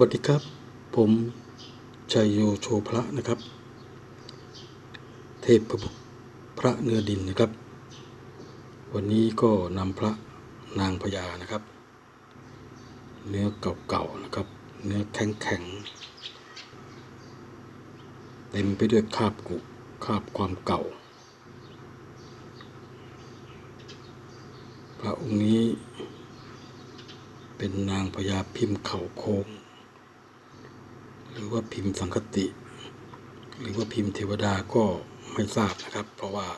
วัสดีครับ ผมชัยโยโชพระนะครับ เทพพระบุตรพระเนื้อดินนะครับ วันนี้ก็นำพระนางพญานะครับ เนื้อเก่าๆนะครับ เนื้อแข็งๆเต็มไปด้วยคาบกุคาบความเก่า พระองค์นี้เป็นนางพญาพิมพ์เข่าโค้ง หรือว่าพิมพ์สังคติ หรือว่าพิมพ์เทวดาก็ไม่ทราบนะครับ เพราะว่า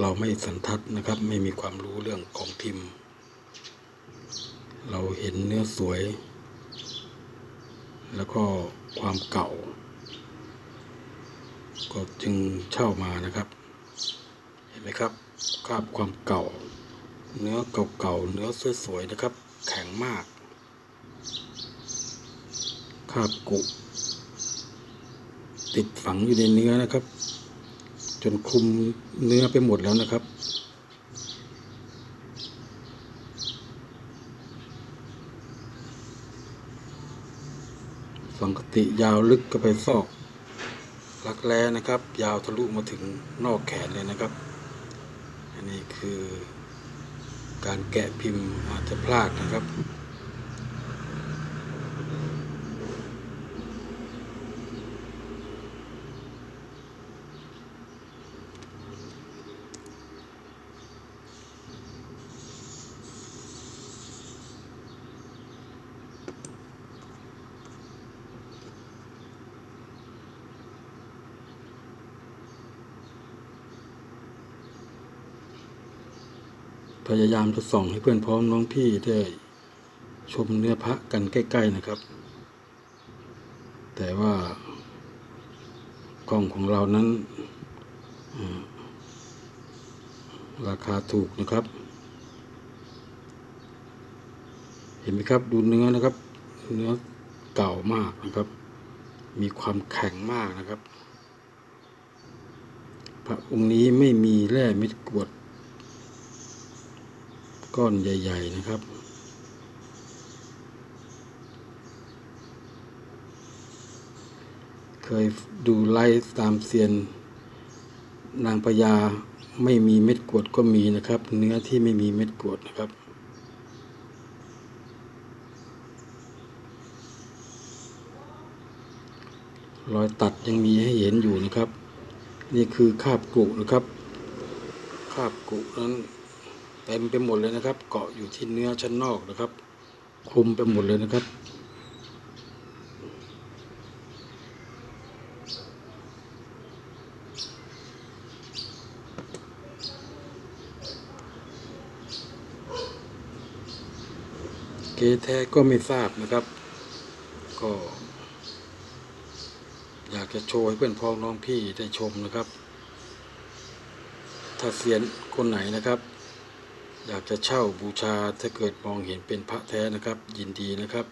เราไม่สันทัดนะครับ ไม่มีความรู้เรื่องของพิมพ์ เราเห็นเนื้อสวย แล้วก็ความเก่า ก็จึงเช่ามานะครับ เห็นไหมครับคราบความเก่า เนื้อเก่าๆเนื้อสวยๆนะครับ แข็งมากาบกุ ติดฝังอยู่ในเนื้อนะครับ จนคลุมเนื้อไปหมดแล้วนะครับ สังคติยาวลึกก็ไปซอกรักแร้นะครับ ยาวทะลุมาถึงนอกแขนเลยนะครับ อันนี้คือการแกะพิมพ์อาจจะพลาดนะครับ พยายามจะส่องให้เพื่อนพ้องน้องพี่ได้ชมเนื้อพระกันใกล้ ๆนะครับ แต่ว่ากล้องของเรานั้น ราคาถูกนะครับ เห็นไหมครับดูเนื้อนะครับ เนื้อเก่ามากนะครับ มีความแข็งมากนะครับ พระองค์นี้ไม่มีแร่เม็ดกรวด ก้อนใหญ่ ๆ นะครับเคยดูไลฟ์ตามเซียน นางพญาไม่มีเม็ดกวดก็มีนะครับ เนื้อที่ไม่มีเม็ดกวดนะครับ รอยตัดยังมีให้เห็นอยู่นะครับ นี่คือคาบกุนะครับ คาบกุนั้น เต็มไปหมดเลยนะครับ เกาะอยู่ที่เนื้อชั้นนอกนะครับ คลุมไปหมดเลยนะครับ เกแท้ก็ไม่ทราบนะครับ ก็ อยากจะโชว์ให้เพื่อนพ้องน้องพี่ได้ชมนะครับ ถ้าเสียนคนไหนนะครับ อยากจะเช่าบูชาถ้าเกิดมองเห็นเป็นพระแท้นะครับ ยินดีนะครับ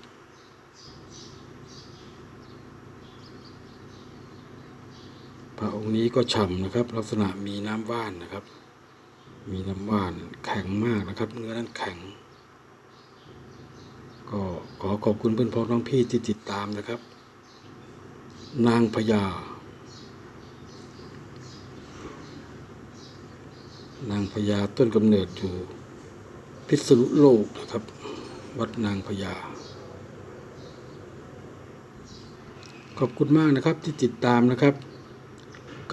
พระองค์นี้ก็ฉ่ำนะครับ ลักษณะมีน้ำว่านนะครับ มีน้ำว่านแข็งมากนะครับ เนื้อนั้นแข็ง ก็ขอขอบคุณเพื่อนพ้องน้องพี่ที่ติดตามนะครับ นางพญานางพญาต้นกำเนิดอยู่ พิษณุโลกนะครับ วัดนางพญา ขอบคุณมากนะครับที่ติดตามนะครับ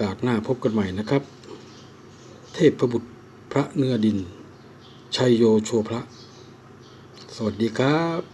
กาดหน้าพบกันใหม่นะครับ เทพบุตรพระเนื้อดิน ชัยโยโชพระ สวัสดีครับ